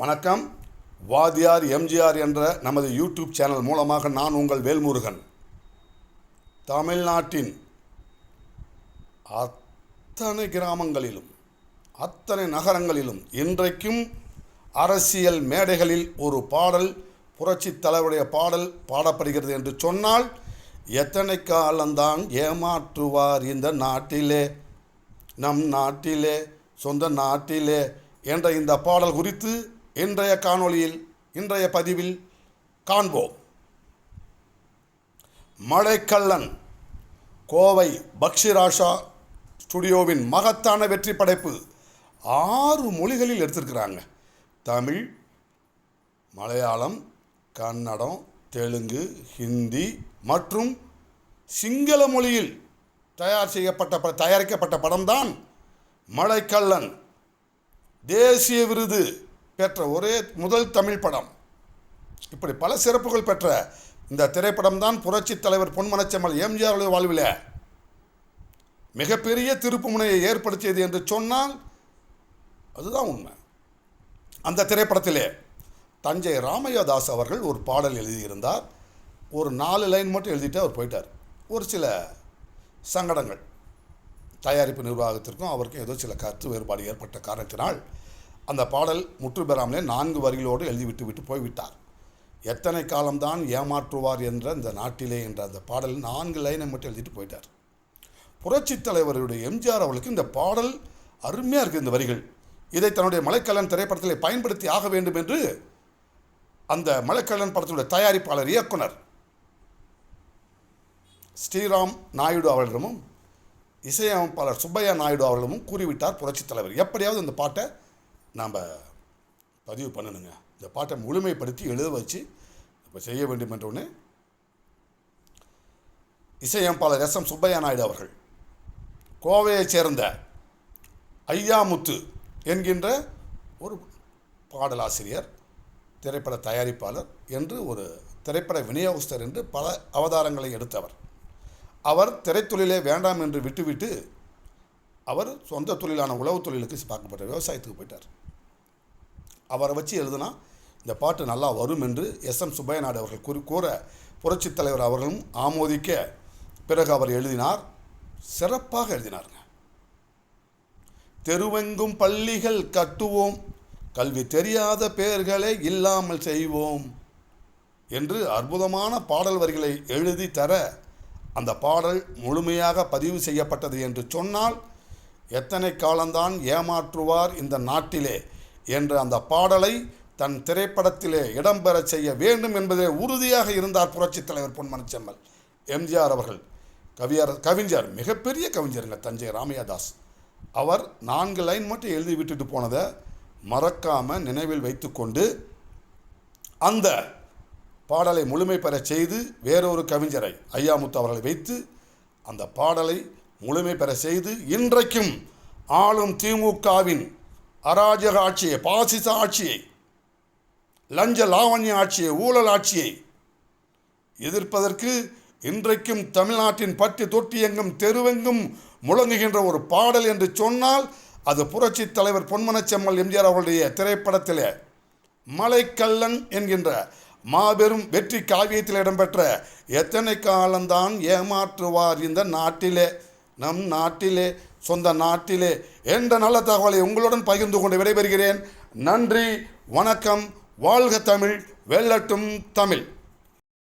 வணக்கம். வாதியார் எம்ஜிஆர் என்ற நமது யூடியூப் சேனல் மூலமாக நான் உங்கள் வேல்முருகன். தமிழ்நாட்டின் அத்தனை கிராமங்களிலும் அத்தனை நகரங்களிலும் இன்றைக்கும் அரசியல் மேடைகளில் ஒரு பாடல் புரட்சி தலைவருடைய பாடல் பாடப்படுகிறது என்று சொன்னால் எத்தனை காலம்தான் ஏமாற்றுவார் இந்த நாட்டிலே நம் நாட்டிலே சொந்த நாட்டிலே என்ற இந்த பாடல் குறித்து இன்றைய காணொளியில் இன்றைய பதிவில் காண்போம். மழைக்கல்லன் கோவை பக்ஷிராஷா ஸ்டுடியோவின் மகத்தான வெற்றி படைப்பு ஆறு மொழிகளில் எடுத்திருக்கிறாங்க. தமிழ் மலையாளம் கன்னடம் தெலுங்கு ஹிந்தி மற்றும் சிங்கள மொழியில் தயார் செய்யப்பட்ட தயாரிக்கப்பட்ட படம்தான் மழைக்கல்லன் தேசிய விருது. பெற்ற ஒரே முதல் தமிழ் படம். இப்படி பல சிறப்புகள் பெற்ற இந்த திரைப்படம் தான் புரட்சி தலைவர் பொன்மனச்செம்மல் எம்ஜிஆர் வாழ்வில். மிகப்பெரிய திருப்பு முனையை ஏற்படுத்தியது என்று சொன்னால் அதுதான் உண்மை. அந்த திரைப்படத்திலே தஞ்சை ராமையாதாஸ் அவர்கள் ஒரு பாடல் எழுதியிருந்தார். ஒரு நாலு லைன் மட்டும் எழுதிட்டு அவர் போயிட்டார். ஒரு சில சங்கடங்கள். தயாரிப்பு நிர்வாகத்திற்கும் அவருக்கும் ஏதோ சில கருத்து வேறுபாடு ஏற்பட்ட காரணத்தினால் அந்த பாடல் முற்று பெறாமலே நான்கு வரிகளோடு எழுதிவிட்டு விட்டு போய்விட்டார் எத்தனை காலம்தான் ஏமாற்றுவார் என்ற இந்த நாட்டிலே என்ற அந்த பாடல் நான்கு லைனை மட்டும் எழுதிட்டு போயிட்டார். புரட்சித் தலைவருடைய எம்ஜிஆர் அவர்களுக்கு இந்த பாடல் அருமையாக இருக்குது இந்த வரிகள். இதை தன்னுடைய மலைக்கல்லன் திரைப்படத்தில் பயன்படுத்தி ஆக வேண்டும் என்று அந்த மலைக்கல்லன் படத்தினுடைய தயாரிப்பாளர் இயக்குனர் ஸ்ரீராம் நாயுடு அவர்களிடமும் இசையமைப்பாளர் சுப்பையா நாயுடு அவர்களிடமும் கூறிவிட்டார் புரட்சித் தலைவர். எப்படியாவது அந்த பாட்டை நாம் பதிவு பண்ணணுங்க. இந்த பாட்டை முழுமைப்படுத்தி எழுத வச்சு இப்போ செய்ய வேண்டும் என்ற இசையமைப்பாளர் எஸ் எம் சுப்பையா நாயுடு அவர்கள். கோவையைச் சேர்ந்த ஐயாமுத்து என்கின்ற ஒரு பாடலாசிரியர் திரைப்பட தயாரிப்பாளர் என்று ஒரு திரைப்பட விநியோகஸ்தர் என்று பல அவதாரங்களை எடுத்தவர். அவர் திரைத்தொழிலே வேண்டாம் என்று விட்டுவிட்டு அவர் சொந்த தொழிலான உழவு தொழிலுக்கு பார்க்கப்பட்ட விவசாயத்துக்கு போயிட்டார். அவரை வச்சு எழுதுனா இந்த பாட்டு நல்லா வரும் என்று எஸ் எம் சுப்பையநாடு அவர்கள் குறி கூற புரட்சித் தலைவர் அவர்களும் ஆமோதிக்க பிறகு அவர் எழுதினார் சிறப்பாக எழுதினாருங்க. தெருவெங்கும் பள்ளிகள் கட்டுவோம் கல்வி தெரியாத பெயர்களை இல்லாமல் செய்வோம் என்று அற்புதமான பாடல் வரிகளை எழுதி தர அந்த பாடல் முழுமையாக பதிவு செய்யப்பட்டது என்று சொன்னால் எத்தனை காலம்தான் ஏமாற்றுவார் இந்த நாட்டிலே என்ற அந்த பாடலை தன் திரைப்படத்திலே இடம்பெறச் செய்ய வேண்டும் என்பதிலே உறுதியாக இருந்தார் புரட்சித் தலைவர் பொன்மனச்செம்மல். எம்ஜிஆர் அவர்கள் கவியர் கவிஞர் மிகப்பெரிய கவிஞருங்க தஞ்சை ராமையாதாஸ் அவர் நான்கு லைன் மட்டும் எழுதி விட்டுட்டு போனதை மறக்காமல் நினைவில் வைத்துக்கொண்டு அந்த பாடலை முழுமை பெறச் செய்து வேறொரு கவிஞரை ஐயாமுத்து அவர்களை வைத்து அந்த பாடலை முழுமை பெற செய்து இன்றைக்கும் ஆளும் திமுகவின் அராஜக ஆட்சியை பாசிச ஆட்சியை லஞ்ச லாவண்ய ஆட்சியை ஊழல் ஆட்சியை எதிர்ப்பதற்கு இன்றைக்கும் தமிழ்நாட்டின் பட்டி தொட்டி எங்கும் தெருவெங்கும் முழங்குகின்ற ஒரு பாடல் என்று சொன்னால் அது புரட்சி தலைவர் பொன்மனச்செம்மல் எம்ஜிஆர் அவர்களுடைய திரைப்படத்திலே மலைக்கல்லன் என்கின்ற மாபெரும் வெற்றி காவியத்தில் இடம்பெற்ற எத்தனை காலம்தான் ஏமாற்றுவார் இந்த நாட்டிலே நம் நாட்டிலே சொந்த நாட்டிலே என்ற நல்ல தகவலை உங்களுடன் பகிர்ந்து கொண்டு விடைபெறுகிறேன். நன்றி வணக்கம் வாழ்க தமிழ் வெல்லட்டும் தமிழ்.